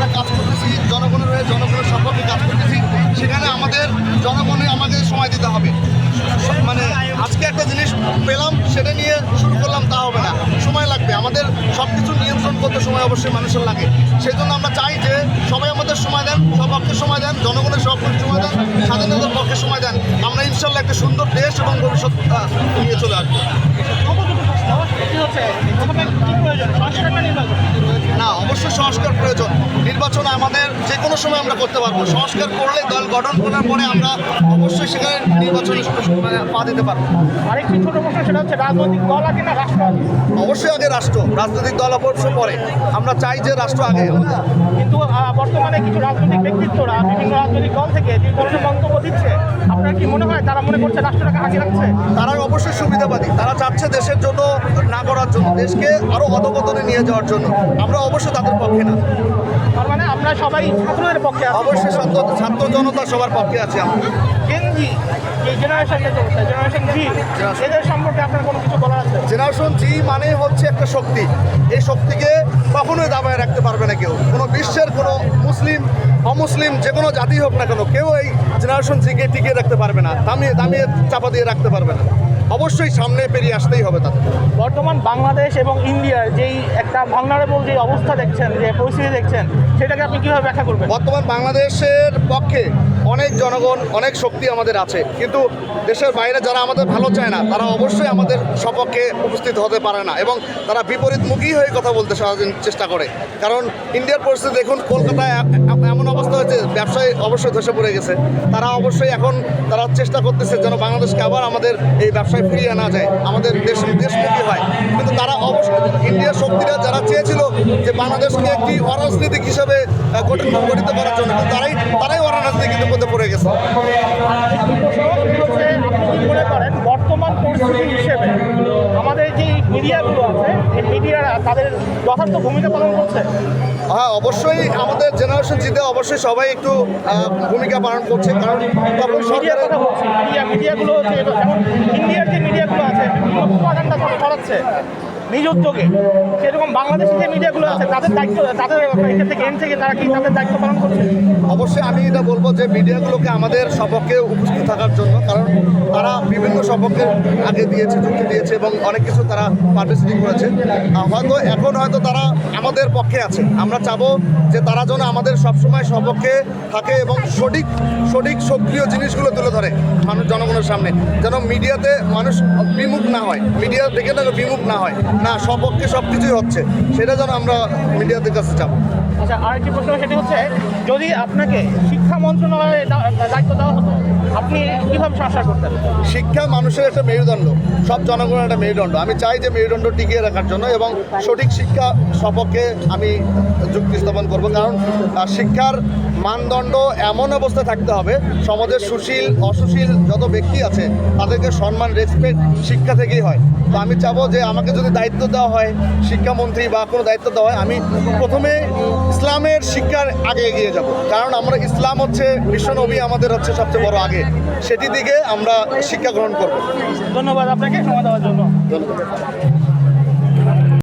আমরা কাজ করতেছি জনগণের হয়ে জনগণের সম্পর্কে কাজ করতেছি সেখানে আমাদের জনগণে আমাদের সময় দিতে হবে। মানে আজকে একটা জিনিস পেলাম সেটা নিয়ে শুরু করলাম তা হবে না। সময় লাগবে। আমাদের সব কিছু নিয়ন্ত্রণ করতে সময় অবশ্যই মানুষের লাগে। সেই জন্য আমরা চাই যে সবাই আমাদের সময় দেন সপক্ষে সময় দেন জনগণের সপক্ষে সময় দেন স্বাধীনতার পক্ষে সময় দেন। আমরা ইনশাল্লাহ একটা সুন্দর দেশ এবং ভবিষ্যৎ নিয়ে চলে আসব। না অবশ্যই সংস্কার প্রয়োজন। নির্বাচন আমাদের যে কোনো সময় আমরা করতে পারব। সংস্কার করলে দল গঠন করার পরে আমরা অবশ্যই সেখানে নির্বাচনে পা দিতে পারব। আরেকটি ছোট প্রশ্ন সেটা হচ্ছে রাজনৈতিক দল আগে না রাষ্ট্র আগে? অবশ্যই আগে রাষ্ট্র রাজনৈতিক দল অবশ্য পরে। আমরা চাই যে রাষ্ট্র আগে কিন্তু বর্তমানে কিছু রাজনৈতিক ব্যক্তিত্বরা বিভিন্ন রাজনৈতিক দল থেকে যে ধরনের মন্তব্য দিচ্ছে আপনার কি মনে হয় তারা মনে করছে রাষ্ট্রটাকে আগে রাখছে? তারা অবশ্যই সুবিধাবাদী। তারা চাচ্ছে দেশের জন্য না করার জন্য দেশকে আরও অধপতনে নিয়ে যাওয়ার জন্য। আমরা অবশ্যই তাদের পক্ষে না। মানে আমরা সবাই ছাত্রদের পক্ষে অবশ্যই ছাত্র ছাত্র জনতা সবার পক্ষে আছে আমরা। জেনজি যে জেনারেশনটা চলছে জেনারেশন জি এদের সম্পর্কে আপনার কোনো কিছু বলার আছে? জেনারেশন জি মানে হচ্ছে একটা শক্তি। এই শক্তিকে কখনোই দাবায় রাখতে পারবে না কেউ। কোনো বিশ্বের কোনো মুসলিম অমুসলিম যে কোনো জাতি হোক না কেন কেউ এই জেনারেশন জিকে টিকিয়ে রাখতে পারবে না দামিয়ে দামিয়ে চাপা দিয়ে রাখতে পারবে না। অবশ্যই সামনে পেরিয়ে আসতেই হবে তাদের বর্তমান বাংলাদেশ এবং ইন্ডিয়ার যেই একটা ভালনারেবল যে অবস্থা দেখছেন যে পরিস্থিতি দেখছেন সেটাকে আপনি কীভাবে ব্যাখ্যা করবেন? বর্তমান বাংলাদেশের পক্ষে অনেক জনগণ অনেক শক্তি আমাদের আছে। কিন্তু দেশের বাইরে যারা আমাদের ভালো চায় না তারা অবশ্যই আমাদের সপক্ষে উপস্থিত হতে পারে না এবং তারা বিপরীতমুখী হয়ে কথা বলতে সারাদিন চেষ্টা করে। কারণ ইন্ডিয়ার পরিস্থিতি দেখুন কলকাতায় এমন অবস্থা হয়েছে ব্যবসায় অবশ্যই ধসে পড়ে গেছে। তারা অবশ্যই এখন তারা চেষ্টা করতেছে যেন বাংলাদেশকে আবার আমাদের এই ব্যবসায় ফিরিয়ে আনা যায়, আমাদের দেশ দেশমুখী হয়? কিন্তু তারা অবশ্যই ইন্ডিয়ার শক্তিরা যারা চেয়েছিল যে বাংলাদেশকে একটি অরাজনৈতিক হিসাবে গঠন গঠিত করার জন্য, কিন্তু তারাই তারাই অরাজনৈতিক মধ্যে পড়ে গেছে। করেন, বর্তমান পরিস্থিতি হিসেবে মিডিয়াগুলো আছে এই মিডিয়ারা তাদের যথার্থ ভূমিকা পালন করছে? হ্যাঁ অবশ্যই আমাদের জেনারেশন জিতে অবশ্যই সবাই একটু ভূমিকা পালন করছে কারণ তখন মিডিয়ার সরকারের কথা বলছি মিডিয়া মিডিয়াগুলো হচ্ছে যেমন ইন্ডিয়ার যে মিডিয়াগুলো আছে বিভিন্ন প্রপাগান্ডা ছড়াচ্ছে। নিজ উদ্যোগে। সেরকম বাংলাদেশের যে মিডিয়াগুলো আছে, তাদের দায়িত্ব, তাদের এখান থেকে তারা কি তাদের দায়িত্ব পালন করছে? অবশ্যই আমি এটা বলব যে মিডিয়াগুলোকে আমাদের সপক্ষে উপস্থিত থাকার জন্য, কারণ তারা বিভিন্ন সপক্ষে আগে দিয়েছে, যুক্তি দিয়েছে এবং অনেক কিছু তারা পার্টিসিপেট করেছে। হয়তো এখন হয়তো তারা আমাদের পক্ষে আছে। আমরা চাবো যে তারা যেন আমাদের সবসময় সপক্ষে থাকে এবং সঠিক সঠিক সক্রিয় জিনিসগুলো তুলে ধরে মানুষ জনগণের সামনে, যেন মিডিয়াতে মানুষ বিমুখ না হয়, মিডিয়া থেকে না বিমুখ না হয়। না সপক্ষে সব কিছুই হচ্ছে। সেটা যেন আমরা মিডিয়াদের কাছে চাবো। আচ্ছা আরেকটি প্রশ্ন সেটি হচ্ছে যদি আপনাকে শিক্ষা মন্ত্রণালয়ে দা- দায়িত্ব দেওয়া হতো আপনি কীভাবে সংস্কার করতেন? শিক্ষা মানুষের একটা মেরুদণ্ড। সব জনগণের একটা মেরুদণ্ড। আমি চাই যে মেরুদণ্ড টিকিয়ে রাখার জন্য এবং সঠিক শিক্ষা সপক্ষে আমি যুক্তি স্থাপন করব। কারণ শিক্ষার মানদণ্ড এমন অবস্থায় থাকতে হবে সমাজের সুশীল অসুশীল যত ব্যক্তি আছে তাদেরকে সম্মান রেসপেক্ট শিক্ষা থেকেই হয়। তো আমি চাবো যে আমাকে যদি দায়িত্ব দেওয়া হয় শিক্ষামন্ত্রী বা কোনো দায়িত্ব দেওয়া হয় আমি প্রথমে ইসলামের শিক্ষার আগে এগিয়ে যাব। কারণ আমরা ইসলাম হচ্ছে বিশ্বনবী আমাদের হচ্ছে সবচেয়ে বড় আগে। সেটি দিকে আমরা শিক্ষা গ্রহণ করব। ধন্যবাদ আপনাকে সময় দেওয়ার জন্য। ধন্যবাদ।